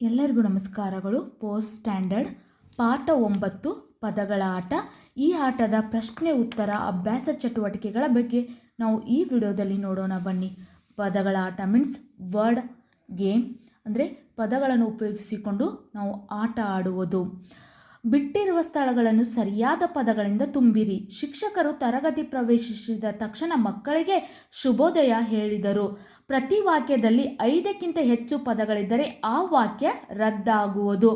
ಎಲ್ಲರಿಗೂ ನಮಸ್ಕಾರಗಳು. Post standard ಪಾಠ ಒಂಬತ್ತು, ಪದಗಳ ಆಟ. ಈ ಆಟದ ಪ್ರಶ್ನೆ, ಉತ್ತರ, ಅಭ್ಯಾಸ, ಚಟುವಟಿಕೆಗಳ ಬಗ್ಗೆ ನಾವು ಈ ವಿಡಿಯೋದಲ್ಲಿ ನೋಡೋಣ ಬನ್ನಿ. ಪದಗಳ ಆಟ ಮೀನ್ಸ್ ವರ್ಡ್ ಗೇಮ್. ಅಂದರೆ ಪದಗಳನ್ನು ಉಪಯೋಗಿಸಿಕೊಂಡು ನಾವು ಆಟ ಆಡುವುದು. ಬಿಟ್ಟಿರುವ ಸ್ಥಳಗಳನ್ನು ಸರಿಯಾದ ಪದಗಳಿಂದ ತುಂಬಿರಿ. ಶಿಕ್ಷಕರು ತರಗತಿ ಪ್ರವೇಶಿಸಿದ ತಕ್ಷಣ ಮಕ್ಕಳಿಗೆ ಶುಭೋದಯ ಹೇಳಿದರು. ಪ್ರತಿ ವಾಕ್ಯದಲ್ಲಿ ಐದಕ್ಕಿಂತ ಹೆಚ್ಚು ಪದಗಳಿದ್ದರೆ ಆ ವಾಕ್ಯ ರದ್ದಾಗುವುದು.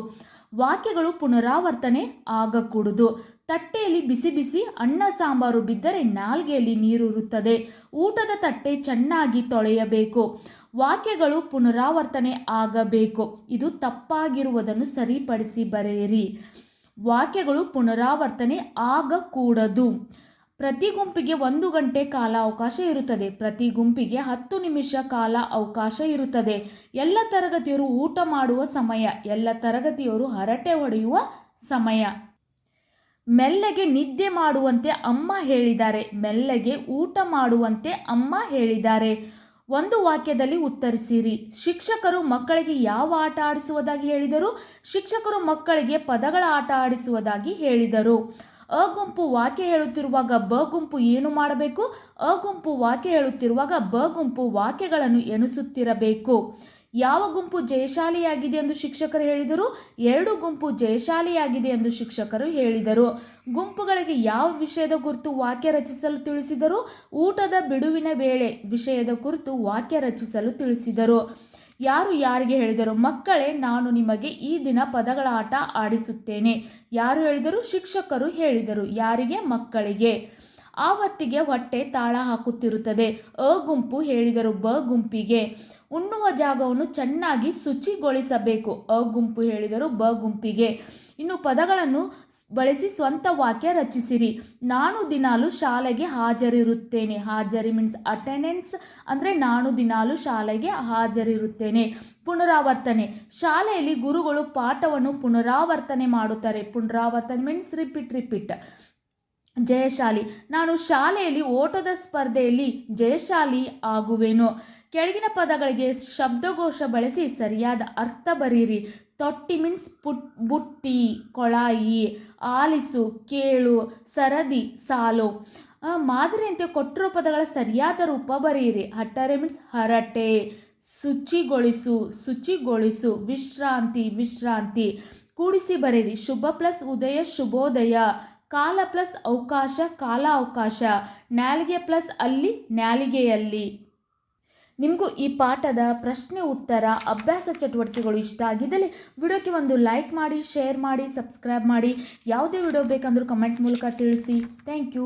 ವಾಕ್ಯಗಳು ಪುನರಾವರ್ತನೆ ಆಗಕೂಡದು. ತಟ್ಟೆಯಲ್ಲಿ ಬಿಸಿ ಬಿಸಿ ಅನ್ನ ಸಾಂಬಾರು ಬಿದ್ದರೆ ನಾಲ್ಗೆಯಲ್ಲಿ ನೀರುರುತ್ತದೆ ಊಟದ ತಟ್ಟೆ ಚೆನ್ನಾಗಿ ತೊಳೆಯಬೇಕು. ವಾಕ್ಯಗಳು ಪುನರಾವರ್ತನೆ ಆಗಬೇಕು. ಇದು ತಪ್ಪಾಗಿರುವುದನ್ನು ಸರಿಪಡಿಸಿ ಬರೆಯಿರಿ. ವಾಕ್ಯಗಳು ಪುನರಾವರ್ತನೆ ಆಗಕೂಡದು. ಪ್ರತಿ ಗುಂಪಿಗೆ ಒಂದು ಗಂಟೆ ಕಾಲ ಅವಕಾಶ ಇರುತ್ತದೆ. ಪ್ರತಿ ಗುಂಪಿಗೆ ಹತ್ತು ನಿಮಿಷ ಕಾಲ ಅವಕಾಶ ಇರುತ್ತದೆ. ಎಲ್ಲ ತರಗತಿಯವರು ಊಟ ಮಾಡುವ ಸಮಯ, ಎಲ್ಲ ತರಗತಿಯವರು ಹರಟೆ ಹೊಡೆಯುವ ಸಮಯ. ಮೆಲ್ಲಗೆ ನಿದ್ದೆ ಮಾಡುವಂತೆ ಅಮ್ಮ ಹೇಳಿದ್ದಾರೆ. ಮೆಲ್ಲಗೆ ಊಟ ಮಾಡುವಂತೆ ಅಮ್ಮ ಹೇಳಿದ್ದಾರೆ. ಒಂದು ವಾಕ್ಯದಲ್ಲಿ ಉತ್ತರಿಸಿರಿ. ಶಿಕ್ಷಕರು ಮಕ್ಕಳಿಗೆ ಯಾವ ಆಟ ಆಡಿಸುವುದಾಗಿ ಹೇಳಿದರು? ಶಿಕ್ಷಕರು ಮಕ್ಕಳಿಗೆ ಪದಗಳ ಆಟ ಆಡಿಸುವುದಾಗಿ ಹೇಳಿದರು. ಅ ಗುಂಪು ವಾಕ್ಯ ಹೇಳುತ್ತಿರುವಾಗ ಬ ಗುಂಪು ಏನು ಮಾಡಬೇಕು? ಅ ಗುಂಪು ವಾಕ್ಯ ಹೇಳುತ್ತಿರುವಾಗ ಬ ಗುಂಪು ವಾಕ್ಯಗಳನ್ನು ಎಣಿಸುತ್ತಿರಬೇಕು. ಯಾವ ಗುಂಪು ಜಯಶಾಲಿಯಾಗಿದೆ ಎಂದು ಶಿಕ್ಷಕರು ಹೇಳಿದರು? ಎರಡು ಗುಂಪು ಜಯಶಾಲಿಯಾಗಿದೆ ಎಂದು ಶಿಕ್ಷಕರು ಹೇಳಿದರು. ಗುಂಪುಗಳಿಗೆ ಯಾವ ವಿಷಯದ ಕುರಿತು ವಾಕ್ಯ ರಚಿಸಲು ತಿಳಿಸಿದರು? ಊಟದ ಬಿಡುವಿನ ವೇಳೆ ವಿಷಯದ ಕುರಿತು ವಾಕ್ಯ ರಚಿಸಲು ತಿಳಿಸಿದರು. ಯಾರು ಯಾರಿಗೆ ಹೇಳಿದರು? ಮಕ್ಕಳೇ, ನಾನು ನಿಮಗೆ ಈ ದಿನ ಪದಗಳ ಆಟ ಆಡಿಸುತ್ತೇನೆ. ಯಾರು ಹೇಳಿದರು? ಶಿಕ್ಷಕರು ಹೇಳಿದರು. ಯಾರಿಗೆ? ಮಕ್ಕಳಿಗೆ. ಆ ಹೊತ್ತಿಗೆ ಹೊಟ್ಟೆ ತಾಳ ಹಾಕುತ್ತಿರುತ್ತದೆ. ಅ ಗುಂಪು ಹೇಳಿದರು, ಬ ಗುಂಪಿಗೆ. ಉಣ್ಣುವ ಜಾಗವನ್ನು ಚೆನ್ನಾಗಿ ಶುಚಿಗೊಳಿಸಬೇಕು. ಅ ಗುಂಪು ಹೇಳಿದರು, ಬ ಗುಂಪಿಗೆ. ಇನ್ನು ಪದಗಳನ್ನು ಬಳಸಿ ಸ್ವಂತ ವಾಕ್ಯ ರಚಿಸಿರಿ. ನಾನು ದಿನಾಲು ಶಾಲೆಗೆ ಹಾಜರಿರುತ್ತೇನೆ. ಹಾಜರಿ ಮೀನ್ಸ್ ಅಟೆಂಡೆನ್ಸ್ ಅಂದರೆ ನಾನು ದಿನಾಲು ಶಾಲೆಗೆ ಹಾಜರಿರುತ್ತೇನೆ. ಪುನರಾವರ್ತನೆ. ಶಾಲೆಯಲ್ಲಿ ಗುರುಗಳು ಪಾಠವನ್ನು ಪುನರಾವರ್ತನೆ ಮಾಡುತ್ತಾರೆ. ಪುನರಾವರ್ತನೆ ಮೀನ್ಸ್ ರಿಪೀಟ್ ರಿಪೀಟ್ ಜಯಶಾಲಿ. ನಾನು ಶಾಲೆಯಲ್ಲಿ ಓಟದ ಸ್ಪರ್ಧೆಯಲ್ಲಿ ಜಯಶಾಲಿ ಆಗುವೆನು? ಕೆಳಗಿನ ಪದಗಳಿಗೆ ಶಬ್ದಘೋಷ ಬಳಸಿ ಸರಿಯಾದ ಅರ್ಥ ಬರೀರಿ. ತೊಟ್ಟಿ ಮೀನ್ಸ್ ಪುಟ್, ಬುಟ್ಟಿ, ಕೊಳಾಯಿ, ಆಲಿಸು, ಕೇಳು, ಸರದಿ, ಸಾಲು. ಮಾದರಿಯಂತೆ ಕೊಟ್ಟಿರೋ ಪದಗಳ ಸರಿಯಾದ ರೂಪ ಬರೆಯಿರಿ ಹಟ್ಟರೆ ಮೀನ್ಸ್ ಹರಟೆ, ಶುಚಿಗೊಳಿಸು ಶುಚಿಗೊಳಿಸು, ವಿಶ್ರಾಂತಿ ವಿಶ್ರಾಂತಿ. ಕೂಡಿಸಿ ಬರೀರಿ. ಶುಭ ಪ್ಲಸ್ ಉದಯ, ಶುಭೋದಯ. ಕಾಲ ಪ್ಲಸ್ ಅವಕಾಶ, ಕಾಲ ಅವಕಾಶ. ನ್ಯಾಲಿಗೆ ಪ್ಲಸ್ ಅಲ್ಲಿ ನ್ಯಾಲಿಗೆಯಲ್ಲಿ ನಿಮಗೂ ಈ ಪಾಠದ ಪ್ರಶ್ನೆ, ಉತ್ತರ, ಅಭ್ಯಾಸ ಚಟುವಟಿಕೆಗಳು ಇಷ್ಟ ಆಗಿದ್ದಲ್ಲಿ ವಿಡಿಯೋಕ್ಕೆ ಒಂದು ಲೈಕ್ ಮಾಡಿ, ಶೇರ್ ಮಾಡಿ, ಸಬ್ಸ್ಕ್ರೈಬ್ ಮಾಡಿ. ಯಾವುದೇ ವಿಡಿಯೋ ಬೇಕಂದರೂ ಕಮೆಂಟ್ ಮೂಲಕ ತಿಳಿಸಿ. Thank you.